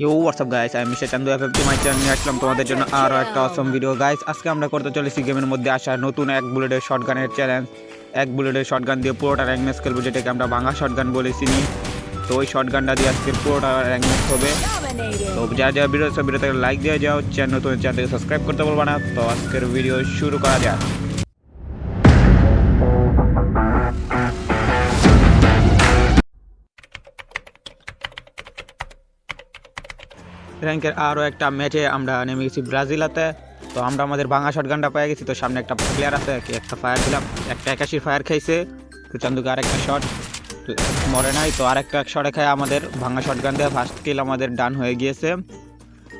You what's up guys আমি mister Chandu of my channel নিয়ে আসলাম তোমাদের জন্য আরও একটা অসম ভিডিও গাইস আজকে আমরা করতে চলেছি গেমের মধ্যে আসা নতুন এক বুলেটের শর্টগানের চ্যালেঞ্জ এক বুলেটের শর্টগান দিয়ে পুরোটা র্যাঙ্ক খেলব, যেটাকে আমরা ভাঙা শর্টগান বলেছি নি তো ওই শর্টগানটা দিয়ে আজকে পুরোটা র্যাঙ্ক ম্যাচ হবে। তো যা যা ভিডিও সব ভিডিওতে লাইক দিয়ে যাও। চ্যানেল নতুন চ্যানেলকে সাবস্ক্রাইব করতে বলব না। তো আজকের ভিডিও শুরু করা যাক। র্যাঙ্কের আরও একটা ম্যাচে আমরা নেমে গেছি ব্রাজিলাতে। তো আমরা আমাদের ভাঙা শটগানটা পেয়ে গেছি, তো সামনে একটা প্লেয়ার আছে একটা ফায়ার দিলাম, একটা একাশি ফায়ার খাইছে। তো চান্দুকে আরেকটা শট মরে নাই, তো আরেকটা শটে খায় আমাদের ভাঙা শটগান দিয়ে ফার্স্ট কিল আমাদের ডান হয়ে গিয়েছে।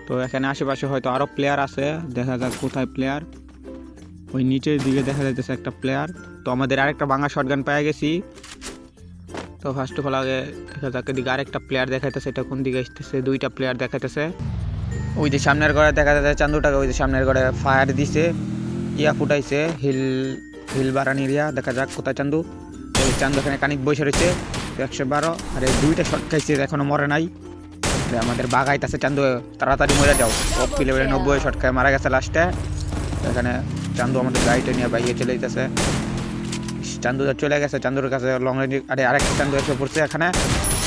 তো এখানে আশেপাশে হয়তো আরও প্লেয়ার আছে, দেখা যাক কোথায় প্লেয়ার ওই নিচের দিকে দেখা যাইতেছে একটা প্লেয়ার তো আমাদের আরেকটা ভাঙা শটগান পেয়ে গেছি। তো ফার্স্ট অফ অল আগে দেখা যাক এদিকে আরেকটা প্লেয়ার দেখাইতেছে, এটা কোন দিকে আসতেছে? দুইটা প্লেয়ার দেখাইতেছে। ওই যে সামনের ঘরে দেখা যাচ্ছে চান্দুটাকে, ওই যে সামনের ঘরে ফায়ার দিছে, ইয়া ফুটাইছে, হিল হিল বারানির ইয়া দেখা যাক কোথায় চান্দু। চান্দু এখানে কানিক বসে রয়েছে একশো বারো, আর এই দুইটা শট খাইছে, এখনও মরে নাই। আমাদের বাগাইতেছে চান্দু, তাড়াতাড়ি মরে যাও। ও পিলে নব্বই শট খায়, মারা গেছে লাস্টে এখানে চান্দু আমাদের গাড়িটা নিয়ে বাইরে চলে যেতেছে চান্দু চলে গেছে, চান্দুর কাছে লং রেঞ্জ আরে আরেকটা চান্দু এসে পড়ছে এখানে।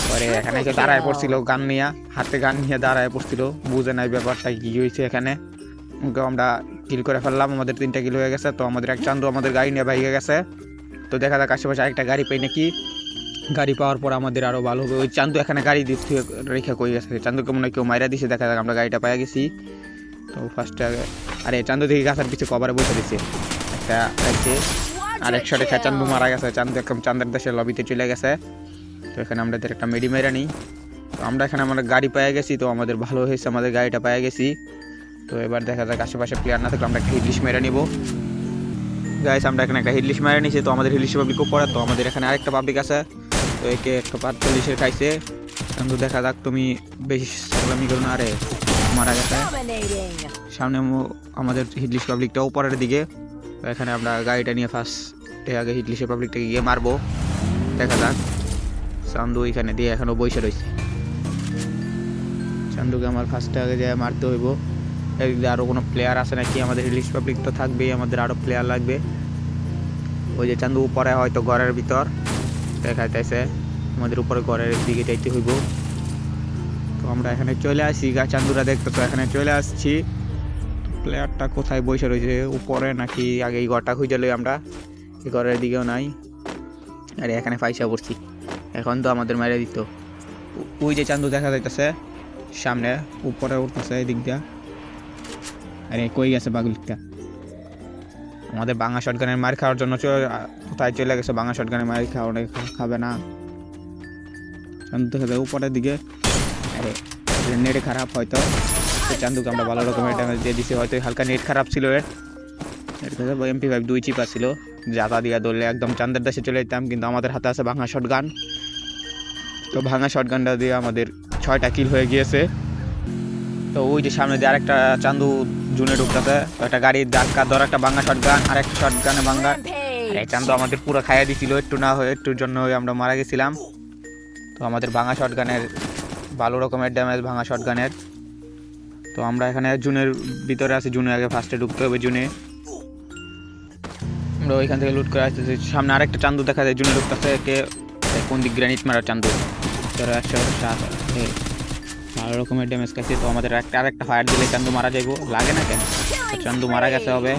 পরে এখানে এসে দাঁড়ায় পড়ছিল, গান নিয়ে, হাতে গান নিয়ে দাঁড়ায় পড়ছিল, বুঝে নাই ব্যাপারটা কি হয়েছে এখানে। আমরা কিল করে ফেললাম, আমাদের তিনটা কিল হয়ে গেছে, তো আমাদের এক চান্দু আমাদের গাড়ি নিয়ে বাইকে গেছে। তো দেখা যাক আশেপাশে আরেকটা গাড়ি পাই নাকি। গাড়ি পাওয়ার পর আমাদের আরও ভালো হবে। ওই চান্দু এখানে গাড়ি থেকে রেখে কই গেছে? চান্দুকে মনে হয় কেউ মাইরা দিছে, দেখা যাক আমরা গাড়িটা পাই গেছি। তো ফার্স্টে আরে, চান্দু দেখি গাছের পিছিয়ে কভারে বসে দিছে। একটা আছে। আরেক শটে খা চান্দু মারা গেছে চান্দু একদম চান্দের দেশের লবিতে চলে গেছে। তো এখানে আমাদের একটা মেডি মেরা নিই। তো আমরা এখানে আমরা গাড়ি পেয়ে গেছি তো আমাদের ভালো হয়েছে আমাদের গাড়িটা পেয়ে গেছি। তো এবার দেখা যাক আশেপাশে প্লেয়ার না থাকলে আমরা একটা হিডলিশ মেরে নিব। গাইস আমরা এখানে একটা হিডলিশ মেরে নিয়েছি তো আমাদের হিডলিশ পাবলিক পড়ে তো আমাদের এখানে আরেকটা পাবলিক আছে। তো একে একটা পাঁচচল্লিশের খাইছে। কিন্তু দেখা যাক তুমি বেশি সালামি করো না আরে মারা গেছে। সামনে আমাদের হিডলিশ পাবলিকটা উপরের দিকে। তো এখানে আমরা গাড়িটা নিয়ে ফার্স্ট আগে হিডলিশের পাবলিকটাকে গিয়ে মারবো। দেখা যাক। চান্দু এখানে দিয়ে এখনও বসে রয়েছে চান্দুকে আমার ফার্স্টে আগে যায় মারতে হইব। এদিকে আরও কোনো প্লেয়ার আছে নাকি? আমাদের হিডলিশ পাবলিক তো থাকবেই, আমাদের আরও প্লেয়ার লাগবে। ওই যে চান্দু উপরে হয়তো ঘরের ভিতর দেখাইতেছে। আমাদের উপরে ঘরের দিকে যাইতে হইব। তো আমরা এখানে চলে আসি গা, চান্দুরা দেখতে তো এখানে চলে আসছি। প্লেয়ারটা কোথায় বসে রয়েছে উপরে নাকি আগে এই ঘরটা খুঁজে লই আমরা। এই ঘরের দিকেও নাই। আরে, এখানে পয়সা পড়ছি। এখন তো আমাদের মেরে দিত। ওই যে চান্দু দেখা যাইতেছে, সামনে উপরে উঠতেছে এই দিক দিয়া। আরে, কই গেছে বাগুলিকটা আমাদের বাংলা শটগানের মার খাওয়ার জন্য কোথায় চলে গেছে বাংলা শটগানের মার খাওয়া খাবে না। চান্দু দেখা যায় উপরের দিকে। আরে নেট খারাপ হয়তো। চান্দুকে আমরা ভালো রকমের ড্যামেজ দিয়ে দিছি। হয়তো হালকা নেট খারাপ ছিল এর। এমপি ফাইভ দুই চিপ ছিল জাতা দিয়া ধরলে একদম চান্দের দেশে চলে যেতাম, কিন্তু আমাদের হাতে আছে ভাঙা শট গান তো ভাঙা শটগানটা দিয়ে আমাদের ছয়টা কিল হয়ে গিয়েছে। তো ওই যে সামনে দিয়ে আরেকটা চান্দু জুনে ঢুকতেছে, একটা গাড়ির ধাক্কা ধর, একটা ভাঙা শটগান আর একটা শটগানে ভাঙা। আর এই চান্দু আমাদের পুরো খাইয়া দিছিল, একটু না হয়ে একটুর জন্য হয়ে আমরা মারা গেছিলাম। তো আমাদের ভাঙা শটগানের ভালো রকমের ড্যামেজ ভাঙা শটগানের তো আমরা এখানে জুনের ভিতরে আছি, জুনে আগে ফার্স্টে ঢুকতে হবে জুনে। আমরা ওইখান থেকে লুট করে আসতেছি। সামনে আরেকটা চান্দু দেখা যায় জুনে ঢুকতেছে কে কোন দিক গ্রানিট মারা চান্দু। তেরো একশো সাত ভালো রকমের ড্যামেজ খাইছে তো আমাদের একটা, আরেকটা ফায়ার দিলে চান্দু মারা যাইবো। লাগে না কেন? চান্দু মারা গেছে হবে।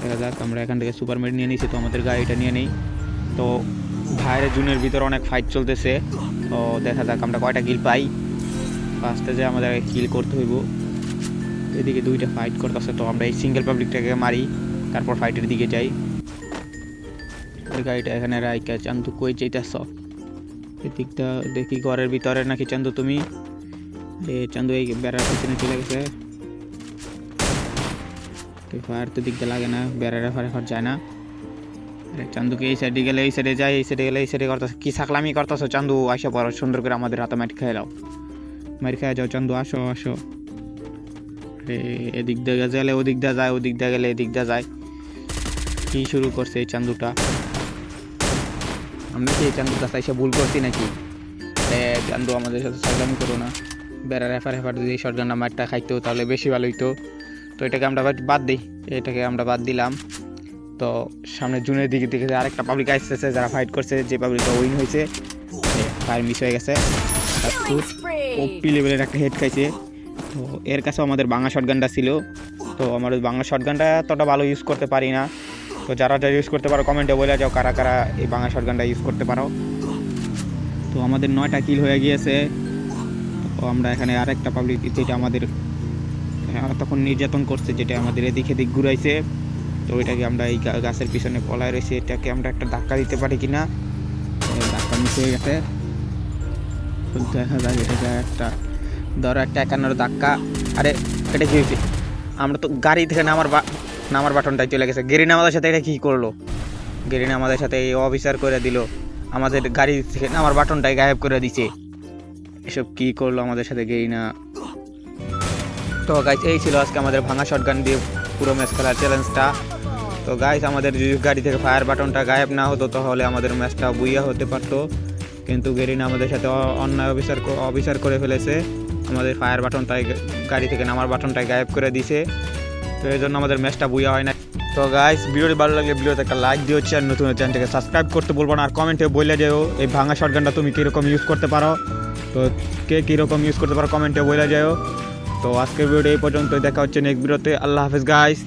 দেখা যাক, আমরা এখান থেকে সুপার নিয়ে নিয়েছি তো আমাদের গাড়িটা নিয়ে নিই। তো বাইরে জুনের ভিতরে অনেক ফাইট চলতেছে। তো দেখা যাক, আমরা কয়টা কিল পাই। ফার্স্টে যে আমাদের কিল করতে হইব। এদিকে দুইটা ফাইট করতেছে, তো আমরা এই সিঙ্গেল পাবলিকটাকে মারি, তারপর ফাইটের দিকে যাই। গাড়িটা এখানে রাইকা চান্দু কই চাইতেছ এদিকটা দেখি ঘরের ভিতরে নাকি চান্দু তুমি? এ, চান্দু এই বেড়ার পিছনে চলে গেছে। ফায়ার তো দিকটা লাগে না, বেড়ারে ফায়ার ফার যায় না। চান্দুকে এই সাইডে গেলে এই সাইডে যায়, এই সাইডে গেলে এই সাইডে করতেছে? কি সাকলামি করতেছো চান্দু? আসো পর, সুন্দর করে আমাদের হাতে মাটি খেয়ে দাও। মারি খেয়ে যাও চান্দু, আসো আসো। এদিক দিয়ে গেলে ওদিক দিয়ে যায় ওদিক দিয়ে গেলে এদিক দিয়ে যায়। কি শুরু করছে এই চান্দুটা? আমরা কি এই চান্দুর কাছে এসে ভুল করছি নাকি? চান্দু আমাদের সাথে সাগলামি করো না। বেড়ার রেফার হেফার যদি গান্ডা মারটা খাইতো তাহলে বেশি ভালো হইতো। তো এটাকে আমরা বাদ- দিই। এটাকে আমরা বাদ দিলাম। তো সামনে জুনের দিকে দিকে আরেকটা পাবলিক আসতেছে যারা ফাইট করছে যে পাবলিকটা উইন হয়েছে ফায়ার মিস হয়ে গেছে। ওপি লেভেলের একটা হেড খাইছে। তো এর কাছেও আমাদের বাংলা শটগানটা ছিল। তো আমার ওই বাংলা শটগানটা এতটা ভালো ইউজ করতে পারি না। তো যারা যারা ইউজ করতে পারো কমেন্টে বলে যাও কারা কারা এই বাংলা শটগানটা ইউজ করতে পারো। তো আমাদের নয়টা কিল হয়ে গিয়েছে। তো আমরা এখানে আরেকটা পাবলিক যেটা আমাদের আহ, তখন নির্যাতন করছে যেটা আমাদের এদিক এদিক ঘুরাইছে। তো ওইটাকে আমরা এই গাছের পিছনে পলায় রয়েছে। এটাকে আমরা একটা ধাক্কা দিতে পারি কি না ধাক্কা মিস হয়ে গেছে। দেখা যাক এটাকে একটা ধরো একটা একান্নর ধাক্কা। আরে এটা কি হয়েছে? আমরা তো গাড়ি থেকে নামার বা নামার বাটনটাই চলে গেছে। গেরিন আমাদের সাথে এটা কী করল? গেরিনা আমাদের সাথে এই অফিসার করে দিল। আমাদের গাড়ি থেকে নামার বাটনটাই গায়েব করে দিছে। এসব কি করল আমাদের সাথে গেরিনা? তো গাইজ এই ছিল আজকে আমাদের ভাঙা শটগান দিয়ে পুরো ম্যাচ খেলার চ্যালেঞ্জটা তো গাইজ আমাদের যদি গাড়ি থেকে ফায়ার বাটনটা গায়েব না হতো, তাহলে আমাদের ম্যাচটা বুইয়া হতে পারতো। কিন্তু গেরিনা আমাদের সাথে অন্যায় অফিসার অফিসার করে ফেলেছে। আমাদের ফায়ার বাটনটাই গাড়ি থেকে নামার বাটনটাই গায়েব করে দিছে। তো এই জন্য আমাদের ম্যাচটা বুইয়া হয় না তো গাইস ভিডিওটি ভালো লাগলে ভিডিওতে একটা লাইক হচ্ছে আর নতুন চ্যানেলটাকে সাবস্ক্রাইব করতে বলব না। আর কমেন্টে বলে যেও, এই ভাঙা শটগানটা তুমি কীরকম ইউজ করতে পারো? তো কে কীরকম ইউজ করতে পারো কমেন্টে বলে যেও। তো আজকের ভিডিও এই পর্যন্ত দেখা হচ্ছে নেক্সট ভিডিওতে। আল্লাহ হাফেজ গাইস